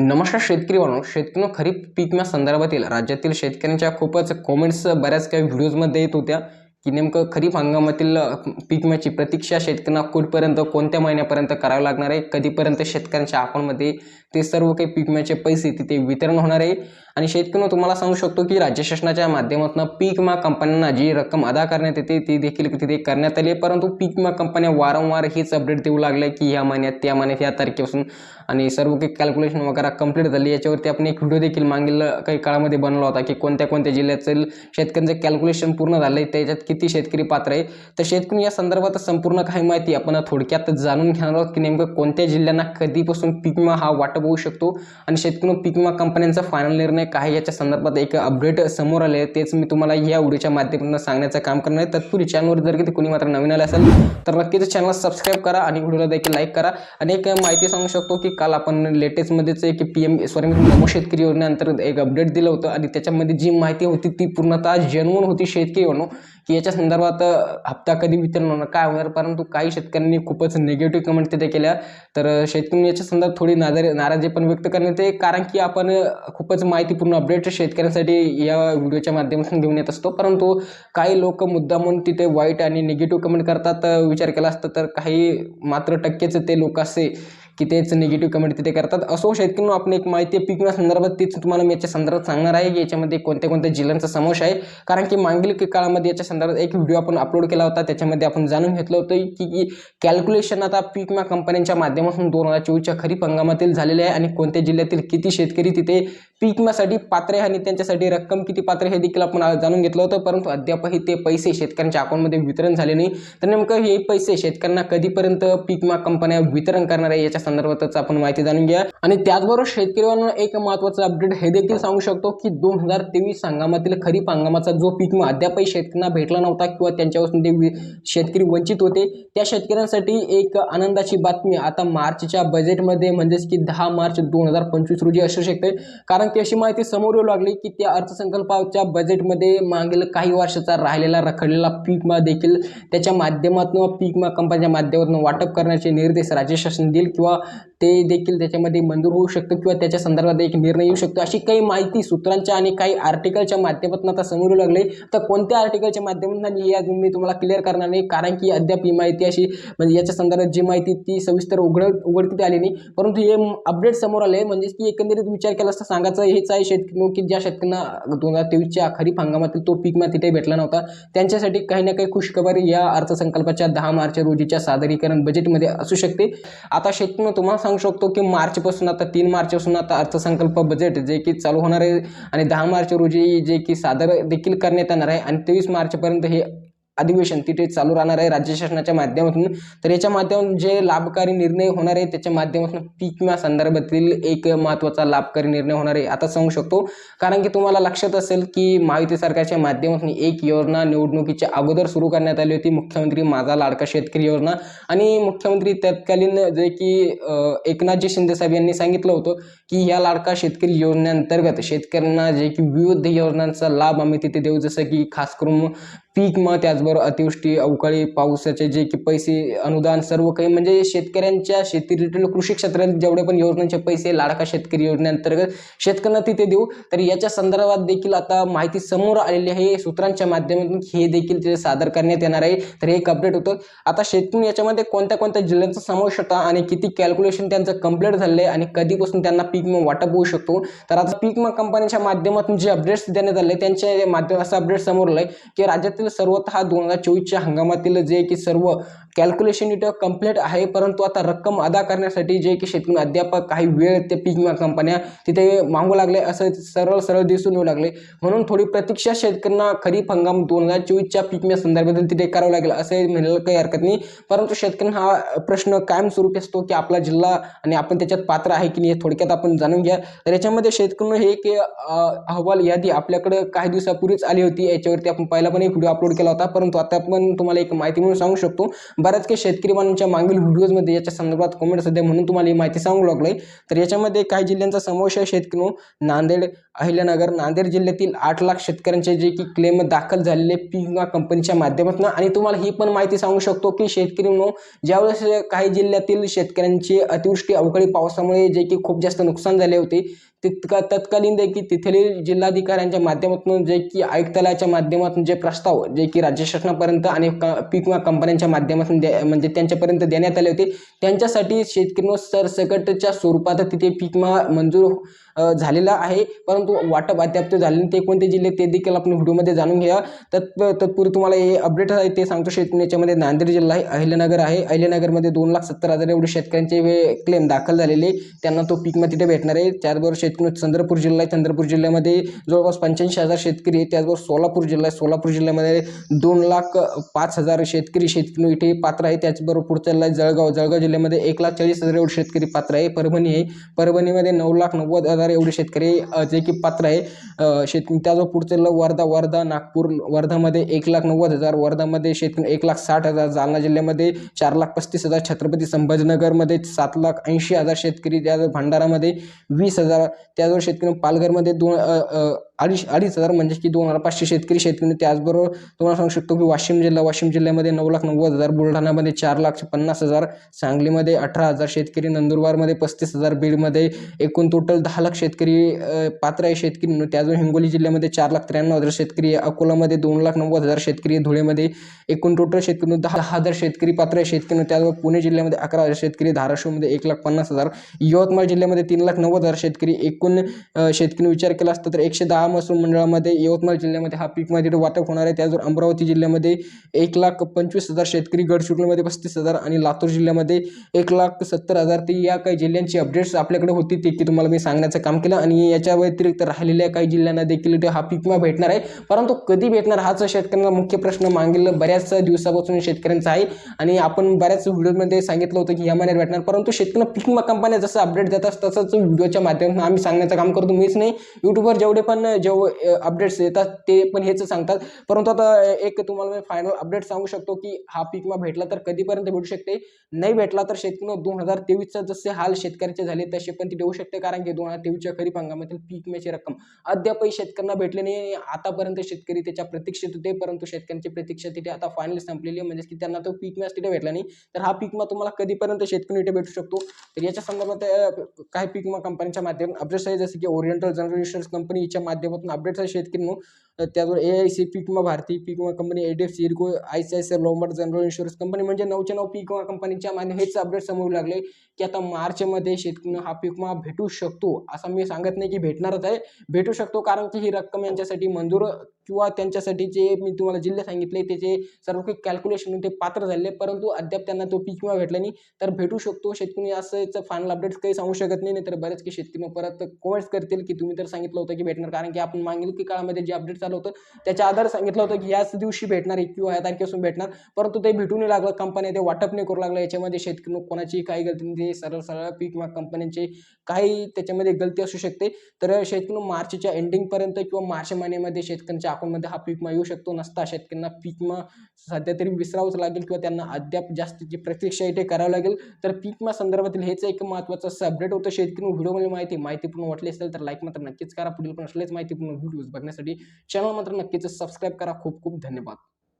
नमस्कार शेतकरी बांधव शेतकरी खरीप पीक विमा संदर्भातील राज्यातील शेतकऱ्यांच्या खूपच कॉमेंट्स बऱ्याच काही व्हिडिओजमध्ये येत होत्या की नेमकं खरीप हंगामातील अ, पीक विम्याची प्रतीक्षा शेतकऱ्यांना कुठपर्यंत कोणत्या महिन्यापर्यंत करावं लागणार आहे? कधीपर्यंत शेतकऱ्यांच्या अकाउंटमध्ये ते सर्व काही पीक विम्याचे पैसे तिथे वितरण होणार आहे. आणि शेतकऱ्यांना तुम्हाला सांगू शकतो की राज्य शासनाच्या माध्यमातून पीक विमा कंपन्यांना जी रक्कम अदा करण्यात येते ती देखील तिथे करण्यात आली आहे. परंतु पीक विमा कंपन्या वारंवार हेच अपडेट देऊ लागल्या की ह्या महिन्यात त्या महिन्यात या तारखेपासून. आणि सर्व काही कॅल्क्युलेशन वगैरे कंप्लीट झाली. याच्यावरती आपण एक व्हिडिओ देखील मागील काही काळामध्ये बनवला होता की कोणत्या कोणत्या जिल्ह्यातील शेतकऱ्यांचं कॅल्क्युलेशन पूर्ण झालं आहे त्याच्यात किती शेतकरी पात्र आहे. तर शेतकरी या संदर्भात संपूर्ण काही माहिती आपण थोडक्यात जाणून घेणार आहोत की नेमकं कोणत्या जिल्ह्यांना कधीपासून पीक विमा हा वाटप होऊ शकतो. आणि शेतकरी पीक विमा कंपन्यांचा फायनल निर्णय काय याच्या संदर्भात एक अपडेट समोर आले तेच मी तुम्हाला या व्हिडिओच्या माध्यमातून सांगण्याचं काम करणार आहे. तत्पूर्वी चॅनलवर जर कधी कोणी मात्र नवीन आले असेल तर नक्कीच चॅनल सबस्क्राईब करा आणि व्हिडिओला देखील लाईक करा. आणि एक माहिती सांगू शकतो की काल आपण लेटेस्टमध्येच एक पी एम सॉरी नमो शेतकरी योजनेअंतर्गत एक अपडेट दिलं होतं. आणि त्याच्यामध्ये जी माहिती होती ती पूर्णतः जेन्युन होती. शेतकरी म्हणून की याच्या संदर्भात हप्ता कधी वितरण होणार काय होणार? परंतु काही शेतकऱ्यांनी खूपच निगेटिव्ह कमेंट तिथे केल्या. तर अ, शेतकऱ्यांनी याच्या संदर्भात थोडी नादारी नाराजी पण व्यक्त करण्यात येते कारण की आपण खूपच माहितीपूर्ण अपडेट शेतकऱ्यांसाठी या व्हिडिओच्या माध्यमातून घेऊन येत असतो. परंतु काही लोक मुद्दामून तिथे वाईट आणि निगेटिव्ह कमेंट करतात. विचार केला असता तर काही मात्र टक्केच ते लोक असे की तेच निगेटिव्ह कमेंट तिथे करतात. असो शेतकरी आपण एक माहिती पीक विमा संदर्भात तीच तुम्हाला मी याच्या संदर्भात सांगणार आहे की याच्यामध्ये कोणत्या कोणत्या जिल्ह्यांचा समावेश आहे. कारण की मागील काळामध्ये याच्या संदर्भात एक व्हिडिओ आपण अपलोड केला होता त्याच्यामध्ये आपण जाणून घेतलं होतं की की कॅल्क्युलेशन आता पीक विमा कंपन्यांच्या माध्यमातून दोन हजार चोवीसच्या खरीप हंगामातील झालेले आहे आणि कोणत्या जिल्ह्यातील किती शेतकरी तिथे विम्यासाठी पात्र आहे आणि त्यांच्यासाठी रक्कम किती पात्र हे देखील आपण जाणून घेतलं होतं परंतु अद्यापही ते पैसे शेतकऱ्यांच्या अकाउंटमध्ये वितरण झाले नाही. तर नेमकं हे पैसे शेतकऱ्यांना कधीपर्यंत पीक विमा कंपन्या वितरण करणार आहे याच्या संदर्भातच आपण माहिती जाणून घ्या आणि त्याचबरोबर शेतकऱ्यांना एक महत्त्वाचं अपडेट हे देखील सांगू शकतो की दोन हजार तेवीस हंगामातील खरीप हंगामाचा जो पीक विमा अद्यापही शेतकऱ्यांना भेटला नव्हता किंवा त्यांच्यापासून ते शेतकरी वंचित होते त्या शेतकऱ्यांसाठी एक आनंदाची बातमी आता मार्चच्या बजेटमध्ये म्हणजेच की दहा मार्च दोन हजार पंचवीस रोजी असू शकते. कारण की अशी माहिती समोर येऊ लागली की त्या अर्थसंकल्पाच्या बजेटमध्ये मागील काही वर्षाचा राहिलेला रखडलेला पीक विमा देखील त्याच्या माध्यमातून पीक विमा कंपनीच्या माध्यमातून वाटप करण्याचे निर्देश राज्य शासन देईल किंवा ते देखील त्याच्यामध्ये मंजूर होऊ शकतं किंवा त्याच्या संदर्भात एक निर्णय येऊ शकतो. अशी काही माहिती सूत्रांच्या आणि काही आर्टिकलच्या माध्यमातून आता समोर येऊ लागले. तर कोणत्या आर्टिकलच्या माध्यमातून हे आज मी तुम्हाला क्लिअर करणार नाही. कारण की अद्याप ही माहिती अशी म्हणजे याच्या संदर्भात जी माहिती ती सविस्तर उघड उघडकीत आली नाही. परंतु हे अपडेट समोर आले म्हणजे की एकंदरीत विचार केला असता सांगायचं हेच आहे शेतकरी की ज्या शेतकऱ्यांना दोन हजार तेवीसच्या खरीप हंगामातील तो पीक विमा तिथे भेटला नव्हता त्यांच्यासाठी काही ना काही खुशखबरी या अर्थसंकल्पाच्या दहा मार्च रोजीच्या सादरीकरण बजेटमध्ये असू शकते. आता शेतकऱ्यांना तुम्हाला सांगू शकतो की मार्चपासून आता तीन मार्चपासून आता अर्थसंकल्प बजेट जे की चालू होणार आहे आणि दहा मार्च रोजी जे की सादर देखील करण्यात येणार आहे आणि तेवीस मार्चपर्यंत हे अधिवेशन तिथे चालू राहणार आहे. राज्य शासनाच्या माध्यमातून. तर याच्या माध्यमातून जे लाभकारी निर्णय होणार आहे त्याच्या माध्यमातून पीक विमा संदर्भातील एक महत्त्वाचा लाभकारी निर्णय होणार आहे. आता सांगू शकतो. कारण की तुम्हाला लक्षात असेल की महायुती सरकारच्या माध्यमातून एक योजना निवडणुकीच्या अगोदर सुरू करण्यात आली होती. मुख्यमंत्री माझा लाडका शेतकरी योजना. आणि मुख्यमंत्री तत्कालीन जे की एकनाथजी शिंदे साहेब यांनी सांगितलं होतं की या लाडका शेतकरी योजनेअंतर्गत शेतकऱ्यांना जे की विविध योजनांचा लाभ आम्ही तिथे देऊ. जसं की खास करून पीक मग त्याचबरोबर अतिवृष्टी अवकाळी पावसाचे जे की पैसे अनुदान सर्व काही म्हणजे शेतकऱ्यांच्या शेती रिटेल कृषी क्षेत्रात जेवढे पण योजनांचे पैसे लाडका शेतकरी योजनेअंतर्गत शेतकऱ्यांना तिथे देऊ. तर याच्या संदर्भात देखील आता माहिती समोर आलेली आहे. सूत्रांच्या माध्यमातून हे देखील तिथे सादर करण्यात येणार आहे. तर हे एक अपडेट होतं. आता शेतकरी याच्यामध्ये कोणत्या कोणत्या जिल्ह्यांचा समावेश होता आणि किती कॅल्क्युलेशन त्यांचं कंप्लीट झालं आहे आणि कधीपासून त्यांना पीक मग वाटप होऊ शकतो? तर आता पीक मग कंपनीच्या माध्यमातून जे अपडेट्स देण्यात आले त्यांच्या माध्यम असं अपडेट समोर आलं आहे की राज्यातील सर्वतः दोन हजार चोवीसच्या हंगामातील जे की सर्व कॅल्क्युलेशन इथं कंप्लीट आहे. परंतु आता रक्कम अदा करण्यासाठी जे की शेतकरी अद्याप काही वेळ ते पीक विमा कंपन्या तिथे मागू लागले. असं सरळ सरळ दिसून येऊ लागले. म्हणून थोडी प्रतीक्षा शेतकऱ्यांना खरीप हंगाम दोन हजार चोवीसच्या पीक विमा संदर्भातील तिथे करावं लागेल असं म्हणायला काही हरकत नाही. परंतु शेतकऱ्यांना हा प्रश्न कायमस्वरूपी असतो की आपला जिल्हा आणि आपण त्याच्यात पात्र आहे की नाही हे थोडक्यात आपण जाणून घ्या. तर याच्यामध्ये शेतकऱ्यांना हे एक अहवाल यादी आपल्याकडे काही दिवसापूर्वीच आली होती. याच्यावरती आपण पहिला पण एक व्हिडिओ अपलोड केला होता. परंतु आता पण तुम्हाला एक माहिती म्हणून सांगू शकतो. बऱ्याच काही शेतकरी बांधवांच्या मागील व्हिडिओजमध्ये याच्या संदर्भात कमेंट सध्या म्हणून तुम्हाला ही माहिती सांगू लागलोय. तर याच्यामध्ये काही जिल्ह्यांचा समावेश आहे शेतकरी नांदेड अहिल्यानगर नांदेड जिल्ह्यातील आठ लाख शेतकऱ्यांचे जे की क्लेम दाखल झालेले पीक विमा कंपनीच्या माध्यमातून. आणि तुम्हाला ही पण माहिती सांगू शकतो की शेतकरी म्हणून ज्यावेळेस काही जिल्ह्यातील शेतकऱ्यांची अतिवृष्टी अवकाळी पावसामुळे जे की खूप जास्त नुकसान झाले होते तितका तत्कालीन देखील की जिल्हाधिकाऱ्यांच्या माध्यमातून जे की आयुक्तालयाच्या माध्यमातून जे प्रस्ताव जे की राज्य शासनापर्यंत आणि पीक विमा कंपन्यांच्या माध्यमातून म्हणजे त्यांच्यापर्यंत देण्यात आले होते. त्यांच्यासाठी शेतकरी सरसकटच्या स्वरूपात तिथे पीक विमा मंजूर झालेला आहे. परंतु वाटप अद्याप ते झाले नाही. ते कोणते जिल्हे ते देखील आपण व्हिडिओमध्ये जाणून घ्या तत् तत्पूर्वी तुम्हाला हे अपडेट आहे ते सांगतो. शेतकरी याच्यामध्ये नांदेड जिल्हा आहे अहिल्यानगर आहे. अहिल्यानगरमध्ये दोन लाख सत्तर हजार एवढे शेतकऱ्यांचे क्लेम दाखल झालेले. त्यांना तो पीक तिथे भेटणार आहे. त्याचबरोबर शेतकरी चंद्रपूर जिल्हा आहे. चंद्रपूर जिल्ह्यामध्ये जवळपास पंच्याऐंशी हजार शेतकरी आहे त्याचबरोबर सोलापूर जिल्हा आहे. सोलापूर जिल्ह्यामध्ये दोन लाख पाच हजार शेतकरी शेतकरी इथे पात्र आहे त्याचबरोबर पुढचा जिल्हा आहे जळगाव. जळगाव जिल्ह्यामध्ये एक लाख चाळीस हजार एवढे शेतकरी पात्र आहे. परभणी आहे. परभणीमध्ये नऊ लाख नव्वद हजार एवढे शेतकरी जे की पात्र आहे. शेत त्याचं पुढचं ल वर्धा वर्धा नागपूर वर्धामध्ये एक लाख नव्वद हजार वर्धामध्ये शेतकरी एक लाख साठ हजार जालना जिल्ह्यामध्ये चार लाख पस्तीस हजार छत्रपती संभाजीनगरमध्ये सात लाख ऐंशी हजार शेतकरी त्या भंडारामध्ये वीस हजार त्याचबरोबर शेतकरी पालघरमध्ये दोन अडीच अडीच हजार म्हणजे की दोन हजार पाचशे शेतकरी शेतकरी त्याचबरोबर तुम्हाला सांगू शकतो की वाशिम जिल्हा वाशिम जिल्ह्यामध्ये नऊ लाख नव्वद हजार बुलढाणामध्ये चार लाख पन्नास हजार सांगलीमध्ये अठरा हजार शेतकरी नंदुरबारमध्ये पस्तीस हजार बीडमध्ये एकूण टोटल दहा लाख शेतकरी पात्र आहे शेतकरी म्हणून हिंगोली जिल्ह्यामध्ये चार लाख त्र्याण्णव हजार शेतकरी आहे. अकोलामध्ये दोन लाख नव्वद हजार शेतकरी धुळेमध्ये एकूण टोटल शेतकरी म्हणजे दहा हजार शेतकरी पात्र आहे शेतकरी त्याजवळ पुणे जिल्ह्यामध्ये अकरा हजार शेतकरी धाराशिवमध्ये एक लाख पन्नास हजार. यवतमाळ जिल्ह्यामध्ये तीन लाख नव्वद हजार शेतकरी एकूण शेतकरी विचार केला असता तर एकशे दहा महसूल मंडळामध्ये यवतमाळ जिल्ह्यामध्ये हा पीक माहिती वाटप होणार आहे. त्याचबरोबर अमरावती जिल्ह्यामध्ये एक लाख पंचवीस हजार शेतकरी गडचिरोलीमध्ये पस्तीस हजार आणि लातूर जिल्ह्यामध्ये एक लाख सत्तर हजार. ते या काही जिल्ह्यांची अपडेट्स आपल्याकडे होती ते की तुम्हाला मी सांगण्याचं काम केलं आणि याच्या व्यतिरिक्त राहिलेल्या काही जिल्ह्यांना देखील हा पीक विमा भेटणार आहे. परंतु कधी भेटणार हाच शेतकऱ्यांना मुख्य प्रश्न मागील बऱ्याच दिवसापासून शेतकऱ्यांचा आहे. आणि आपण बऱ्याच व्हिडिओमध्ये सांगितलं होतं की या महिन्यात भेटणार. परंतु शेतकऱ्यांना पीक विमा कंपन्या जसं अपडेट देतात तसंच व्हिडिओच्या माध्यमातून आम्ही सांगण्याचं काम करतो. मीच नाही यूट्यूबवर जेवढे पण जेव अपडेट्स येतात ते पण हेच सांगतात. परंतु आता एक तुम्हाला मी फायनल अपडेट सांगू शकतो की हा पीक विमा भेटला तर कधीपर्यंत भेटू शकते? नाही भेटला तर शेतकऱ्यांना दोन हजार तेवीसचा जसे हाल शेतकऱ्याचे झाले तसे पण ते देऊ शकते. कारण की दोन हजार तेवीसच्या खरीप हंगामातील पीक विम्याची रक्कम. अद्यापही शेतकऱ्यांना भेटले नाही आतापर्यंत शेतकरी त्याच्या प्रतीक्षेत होते परंतु शेतकऱ्यांची प्रतीक्षा तिथे आता फायनल संपलेली आहे. म्हणजे की त्यांना तो पीक विमा तिथे भेटला नाही. तर हा पीक विमा तुम्हाला कधीपर्यंत शेतकरी इथे भेटू शकतो? तर याच्या संदर्भात काही पीक विमा कंपन्यांच्या माध्यमातून अपडेट्स आहे जसं की ओरिएंटल जनरल इन्शुरन्स कंपनीच्या माध्यमातून अपडेट्स आहे शेतकरी म्हणून त्याचबरोबर ए आय सी पीक विमा भारती पीक विमा company H D F C Ergo I C I C Lombard general insurance company म्हणजे नऊच्या नऊ पीक विमा कंपनीच्या माध्यम हेच अपडेट समोर लागले की आता मार्चमध्ये शेतकऱ्यांना हा पीक विमा भेटू शकतो असं मी सांगत नाही की भेटणारच आहे. भेटू शकतो कारण की ही रक्कम यांच्यासाठी मंजूर किंवा त्यांच्यासाठी जे मी तुम्हाला जिल्हे सांगितले त्याचे सर्व काही कॅल्क्युलेशन ते पात्र झाले परंतु अद्याप त्यांना तो पीक विमा भेटला नाही. तर भेटू शकतो. शेतकरी असं फायनल अपडेट्स काही सांगू शकत नाही तर बरेच काही शेतकरी मग परत कमेंट्स करतील की तुम्ही तर सांगितलं होतं की भेटणार. कारण की आपण मागील की काळामध्ये जे अपडेट चालू होतं त्याच्या आधारे सांगितलं होतं की याच दिवशी भेटणार एक किंवा या तारखेपासून भेटणार. परंतु ते भेटू नाही लागलं. कंपन्या ते वाटप नाही करू लागलं. याच्यामध्ये शेतकरी कोणाची काही गलती नाही. ते सरळ सरळ पीक विमा कंपन्यांचे काही त्याच्यामध्ये गलती असू शकते. तर शेतकरी मार्चच्या एंडिंगपर्यंत किंवा मार्च महिन्यामध्ये शेतकऱ्यांच्या अकाउंटमध्ये हा पीक विमा येऊ शकतो. नसता शेतकऱ्यांना पीक विमा सध्या तरी विसरावंच लागेल किंवा त्यांना अद्याप जास्तीची प्रतीक्षा इथे करावं लागेल. तर पीक संदर्भातील हेच एक महत्त्वाचं सबडेट होतं. शेतकरी व्हिडिओमध्ये माहिती माहितीपूर्ण वाटली असेल तर लाईक मात्र नक्कीच करा. पुढील पण असलेच माहितीपूर्ण व्हिडिओज बघण्यासाठी चॅनल मात्र नक्कीच सबस्क्राईब करा. खूप खूप धन्यवाद.